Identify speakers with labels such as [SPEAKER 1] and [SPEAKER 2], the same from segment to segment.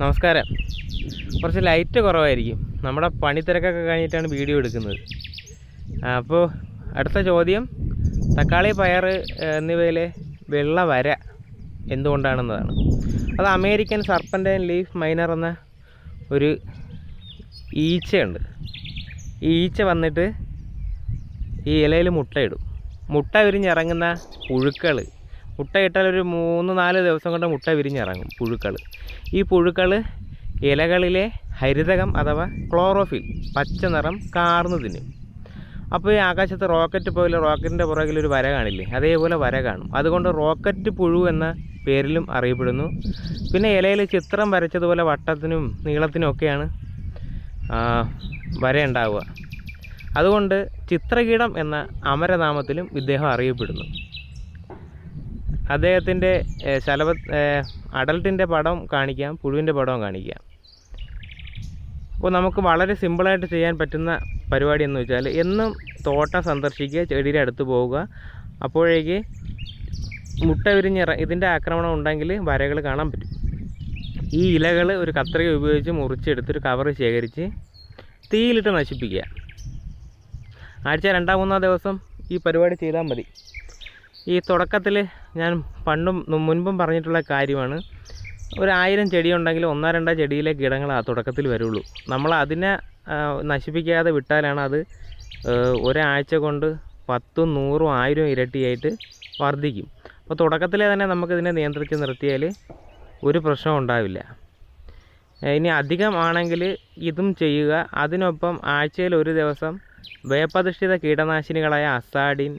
[SPEAKER 1] നമസ്കാരം. കുറച്ച് ലൈറ്റ് കുറവായിരിക്കും. നമ്മുടെ പണിത്തിരക്കൊക്കെ കഴിഞ്ഞിട്ടാണ് വീഡിയോ എടുക്കുന്നത്. അപ്പോൾ അടുത്ത ചോദ്യം തക്കാളി പയർ എന്നിവയിലെ വെള്ള വര എന്തുകൊണ്ടാണെന്നതാണ്. അത് അമേരിക്കൻ സർപ്പന്റ് ലീഫ് മൈനർ എന്ന ഒരു ഈച്ചയുണ്ട്. ഈ ഈച്ച വന്നിട്ട് ഈ ഇലയിൽ മുട്ടയിടും. മുട്ട വിരിഞ്ഞിറങ്ങുന്ന പുഴുക്കൾ മുട്ട ഇട്ടാൽ ഒരു മൂന്ന് നാല് ദിവസം കൊണ്ട് മുട്ട വിരിഞ്ഞിറങ്ങും പുഴുക്കൾ. ഈ പുഴുക്കൾ ഇലകളിലെ ഹരിതകം അഥവാ ക്ലോറോഫിൽ പച്ച നിറം കാർന്നു തിന്നും. അപ്പോൾ ഈ ആകാശത്ത് റോക്കറ്റ് പോലെ റോക്കറ്റിന്റെ പുറകിൽ ഒരു വര കാണില്ലേ? അതേപോലെ വര കാണും. അതുകൊണ്ട് റോക്കറ്റ് പുഴു എന്ന പേരിലും അറിയപ്പെടുന്നു. പിന്നെ ഇലയിൽ ചിത്രം വരച്ചതുപോലെ വട്ടത്തിനും നീളത്തിനും ഒക്കെയാണ് വര ഉണ്ടാവുക. അതുകൊണ്ട് ചിത്രകീടം എന്ന അമരനാമത്തിലും ഇദ്ദേഹം അറിയപ്പെടുന്നു. അദ്ദേഹത്തിന്റെ ശലഭ അഡൽട്ടിന്റെ പടം കാണിക്കാം പുഴുവിന്റെ പടവും കാണിക്കാം. അപ്പോൾ നമുക്ക് വളരെ സിമ്പിളായിട്ട് ചെയ്യാൻ പറ്റുന്ന പരിപാടി എന്ന് വെച്ചാൽ എന്നും തോട്ടം സന്ദർശിക്കുക ചെടിയുടെ അടുത്ത് പോവുക. അപ്പോഴേക്ക് മുട്ട വിരിഞ്ഞിറ ഇതിന്റെ ആക്രമണം ഉണ്ടെങ്കിൽ വരകൾ കാണാൻ പറ്റും. ഈ ഇലകൾ ഒരു കത്രിക ഉപയോഗിച്ച് മുറിച്ചെടുത്തൊരു കവർ ശേഖരിച്ച് തീയിലിട്ട് നശിപ്പിക്കുക. ആഴ്ച രണ്ടാം മൂന്നാം ദിവസം ഈ പരിപാടി ചെയ്താൽ മതി. ഈ തുടക്കത്തിൽ ഞാൻ പണ്ടും മുൻപും പറഞ്ഞിട്ടുള്ള കാര്യമാണ്. ഒരു ആയിരം ചെടി ഉണ്ടെങ്കിൽ ഒന്നോ രണ്ടോ ചെടിയിലെ കീടങ്ങൾ ആ തുടക്കത്തിൽ വരുള്ളൂ. നമ്മൾ അതിനെ നശിപ്പിക്കാതെ വിട്ടാലാണ് അത് ഒരാഴ്ച കൊണ്ട് പത്തും നൂറും ആയിരവും ഇരട്ടിയായിട്ട് വർദ്ധിക്കും. അപ്പോൾ തുടക്കത്തിലെ തന്നെ നമുക്കിതിനെ നിയന്ത്രിച്ച് നിർത്തിയാൽ ഒരു പ്രശ്നവും ഉണ്ടാവില്ല. ഇനി അധികം ആണെങ്കിൽ ഇതും ചെയ്യുക. അതിനൊപ്പം ആഴ്ചയിൽ ഒരു ദിവസം വേപ്പധിഷ്ഠിത കീടനാശിനികളായ അസാഡിൻ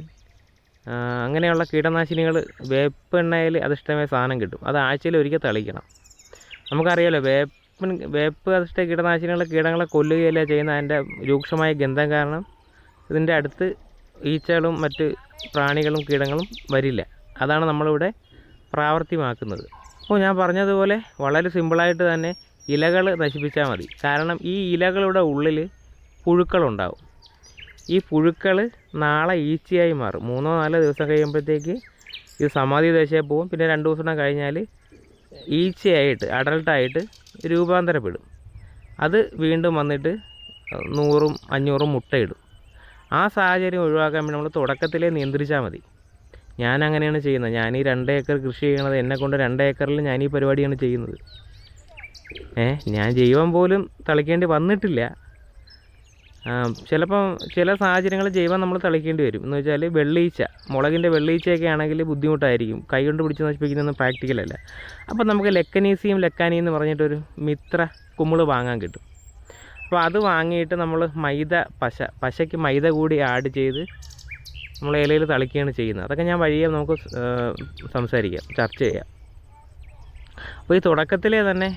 [SPEAKER 1] അങ്ങനെയുള്ള കീടനാശിനികൾ വേപ്പെണ്ണയിൽ അധിഷ്ഠമായ സാധനം കിട്ടും. അത് ആഴ്ചയിൽ ഒരിക്കൽ തളിക്കണം. നമുക്കറിയാലോ വേപ്പിൻ വേപ്പ് അധിഷ്ഠ കീടനാശിനികൾ കീടങ്ങളെ കൊല്ലുകയല്ല ചെയ്യുന്ന അതിന്റെ രൂക്ഷമായ ഗന്ധം കാരണം ഇതിന്റെ അടുത്ത് ഈച്ചകളും മറ്റ് പ്രാണികളും കീടങ്ങളും വരില്ല. അതാണ് നമ്മളിവിടെ പ്രാവർത്തികമാക്കുന്നത്. അപ്പോൾ ഞാൻ പറഞ്ഞതുപോലെ വളരെ സിമ്പിളായിട്ട് തന്നെ ഇലകൾ നശിപ്പിച്ചാൽ മതി. കാരണം ഈ ഇലകളുടെ ഉള്ളിൽ പുഴുക്കളുണ്ടാവും. ഈ പുഴുക്കൾ നാളെ ഈച്ചയായി മാറും. മൂന്നോ നാലോ ദിവസം കഴിയുമ്പോഴത്തേക്ക് ഇത് സമാധി ദശയിൽ പോകും. പിന്നെ രണ്ട് ദിവസം കഴിഞ്ഞാൽ ഈച്ചയായിട്ട് അഡൾട്ടായിട്ട് രൂപാന്തരപ്പെടും. അത് വീണ്ടും വന്നിട്ട് നൂറും അഞ്ഞൂറും മുട്ടയിടും. ആ സാഹചര്യം ഒഴിവാക്കാൻ വേണ്ടി നമ്മൾ തുടക്കത്തിലേ നിയന്ത്രിച്ചാൽ മതി. ഞാൻ അങ്ങനെയാണ് ചെയ്യുന്നത്. ഞാൻ ഈ രണ്ട് ഏക്കർ കൃഷി ചെയ്യണത് എന്നെ കൊണ്ട് രണ്ട് ഏക്കറിൽ ഞാൻ ഈ പരിപാടിയാണ് ചെയ്യുന്നത്. ഏ ഞാൻ ജൈവം പോലും തളിക്കേണ്ടി വന്നിട്ടില്ല. ചിലപ്പം ചില സാഹചര്യങ്ങളിൽ ജൈവം നമ്മൾ തളിക്കേണ്ടി വരും. എന്ന് വെച്ചാൽ വെള്ളീച്ച മുളകിന്റെ വെള്ളീച്ചയൊക്കെ ആണെങ്കിൽ ബുദ്ധിമുട്ടായിരിക്കും. കൈ കൊണ്ട് പിടിച്ച് നശിപ്പിക്കുന്നതൊന്നും പ്രാക്ടിക്കലല്ല അപ്പോൾ നമുക്ക് ലെക്കനീസിയും ലെക്കാനിയും എന്ന് പറഞ്ഞിട്ടൊരു മിത്ര കുമ്മിൾ വാങ്ങാൻ കിട്ടും. അപ്പോൾ അത് വാങ്ങിയിട്ട് നമ്മൾ മൈദ പശ പശയ്ക്ക് മൈദ കൂടി ആഡ് ചെയ്ത് നമ്മൾ ഇലയിൽ തളിക്കുകയാണ് ചെയ്യുന്നത്. അതൊക്കെ ഞാൻ വഴിയെ നമുക്ക് സംസാരിക്കാം ചർച്ച ചെയ്യാം. അപ്പോൾ ഈ തുടക്കത്തിലേ തന്നെ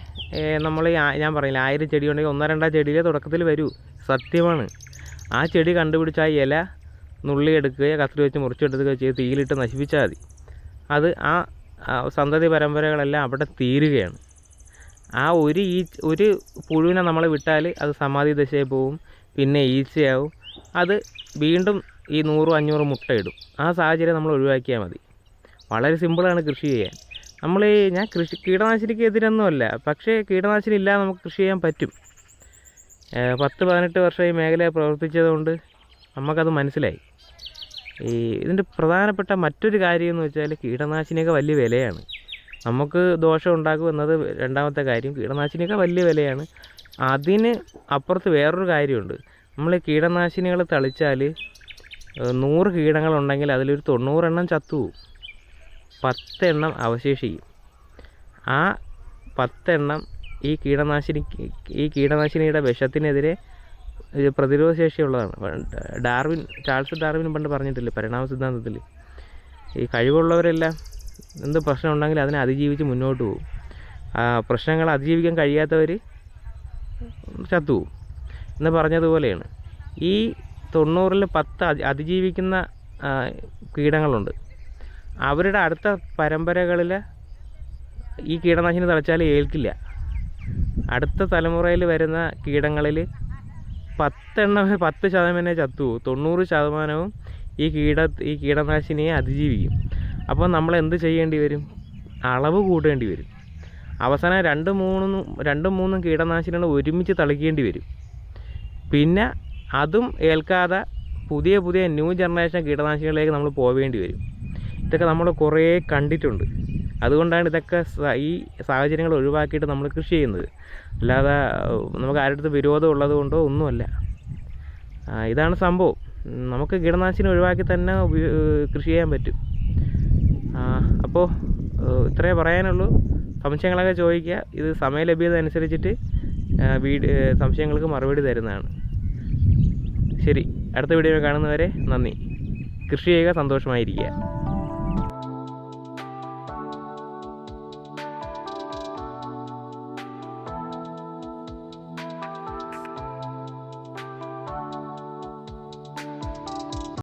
[SPEAKER 1] നമ്മൾ ഞാൻ പറയില്ല ആയിരം ചെടി ഉണ്ടെങ്കിൽ ഒന്നോ രണ്ടോ ചെടിയിലെ തുടക്കത്തിൽ വരൂ. സത്യമാണ്. ആ ചെടി കണ്ടുപിടിച്ച ആ ഇല നുള്ളി എടുക്കുകയോ കത്രി വെച്ച് മുറിച്ചെടുക്കുകയോ ചെയ്ത് തീയിലിട്ട് നശിപ്പിച്ചാൽ മതി. അത് ആ സന്തതി പരമ്പരകളെല്ലാം അവിടെ തീരുകയാണ്. ആ ഒരു ഈ ഒരു പുഴുവിനെ നമ്മൾ വിട്ടാൽ അത് സമാധി ദശയിൽ പോവും പിന്നെ ഈച്ചയാവും. അത് വീണ്ടും ഈ നൂറും അഞ്ഞൂറും മുട്ടയിടും ആ സാഹചര്യം നമ്മൾ ഒഴിവാക്കിയാൽ മതി. വളരെ സിമ്പിളാണ് കൃഷി ചെയ്യാൻ. നമ്മൾ ഞാൻ കൃഷി കീടനാശിനിക്ക് എതിരൊന്നുമല്ല. പക്ഷേ കീടനാശിനി ഇല്ലാതെ നമുക്ക് കൃഷി ചെയ്യാൻ പറ്റും. പത്ത് പതിനെട്ട് വർഷം ഈ മേഖലയിൽ പ്രവർത്തിച്ചതുകൊണ്ട് നമുക്കത് മനസ്സിലായി. ഈ ഇതിന്റെ പ്രധാനപ്പെട്ട മറ്റൊരു കാര്യം എന്ന് വെച്ചാൽ കീടനാശിനിയൊക്കെ വലിയ വിലയാണ്. നമുക്ക് ദോഷം ഉണ്ടാക്കും എന്നത് രണ്ടാമത്തെ കാര്യം. കീടനാശിനിയൊക്കെ വലിയ വിലയാണ്. അതിന് അപ്പുറത്ത് വേറൊരു കാര്യമുണ്ട്. നമ്മൾ കീടനാശിനികൾ തളിച്ചാൽ നൂറ് കീടങ്ങളുണ്ടെങ്കിൽ അതിലൊരു തൊണ്ണൂറെണ്ണം ചത്തുപോകും പത്തെണ്ണം അവശേഷിക്കും. ആ പത്തെണ്ണം ഈ കീടനാശിനി ഈ കീടനാശിനിയുടെ വിഷത്തിനെതിരെ പ്രതിരോധ ശേഷിയുള്ളതാണ് ഡാർവിൻ ചാൾസ് ഡാർവിൻ പണ്ട് പറഞ്ഞിട്ടില്ലേ പരിണാമ സിദ്ധാന്തത്തിൽ ഈ കഴിവുള്ളവരെല്ലാം എന്ത് പ്രശ്നം ഉണ്ടെങ്കിൽ അതിനെ അതിജീവിച്ച് മുന്നോട്ട് പോകും. പ്രശ്നങ്ങൾ അതിജീവിക്കാൻ കഴിയാത്തവർ ചത്തുപോകും എന്ന് പറഞ്ഞതുപോലെയാണ് ഈ തൊണ്ണൂറിൽ പത്ത് അതി- അതിജീവിക്കുന്ന കീടങ്ങളുണ്ട്. അവരുടെ അടുത്ത പരമ്പരകളിൽ ഈ കീടനാശിനി തളിച്ചാൽ ഏൽക്കില്ല. അടുത്ത തലമുറയിൽ വരുന്ന കീടങ്ങളിൽ പത്തെണ്ണം പത്ത് ശതമാനമേ ചത്തുപോകും തൊണ്ണൂറ് ശതമാനവും ഈ കീട ഈ കീടനാശിനിയെ അതിജീവിക്കും. അപ്പോൾ നമ്മൾ എന്ത് ചെയ്യേണ്ടി വരും? അളവ് കൂട്ടേണ്ടി വരും. അവസാനം രണ്ട് മൂന്നും രണ്ടും മൂന്നും കീടനാശിനികൾ ഒരുമിച്ച് തളിക്കേണ്ടി വരും. പിന്നെ അതും ഏൽക്കാതെ പുതിയ പുതിയ ന്യൂ ജനറേഷൻ കീടനാശിനികളിലേക്ക് നമ്മൾ പോവേണ്ടി വരും. ഇതൊക്കെ നമ്മൾ കുറേ കണ്ടിട്ടുണ്ട്. അതുകൊണ്ടാണ് ഇതൊക്കെ ഈ സാഹചര്യങ്ങൾ ഒഴിവാക്കിയിട്ട് നമ്മൾ കൃഷി ചെയ്യുന്നത്. അല്ലാതെ നമുക്ക് ആരുടെ വിരോധം ഉള്ളത് കൊണ്ടോ ഒന്നുമല്ല. ഇതാണ് സംഭവം. നമുക്ക് കീടനാശിനി ഒഴിവാക്കി തന്നെ കൃഷി ചെയ്യാൻ പറ്റും. അപ്പോൾ ഇത്രയേ പറയാനുള്ളൂ. സംശയങ്ങളൊക്കെ ചോദിക്കുക. ഇത് സമയലഭ്യത അനുസരിച്ചിട്ട് വീട് സംശയങ്ങൾക്ക് മറുപടി തരുന്നതാണ്. ശരി. അടുത്ത വീഡിയോ കാണുന്നവരെ നന്ദി. കൃഷി ചെയ്യുക സന്തോഷമായിരിക്കുക.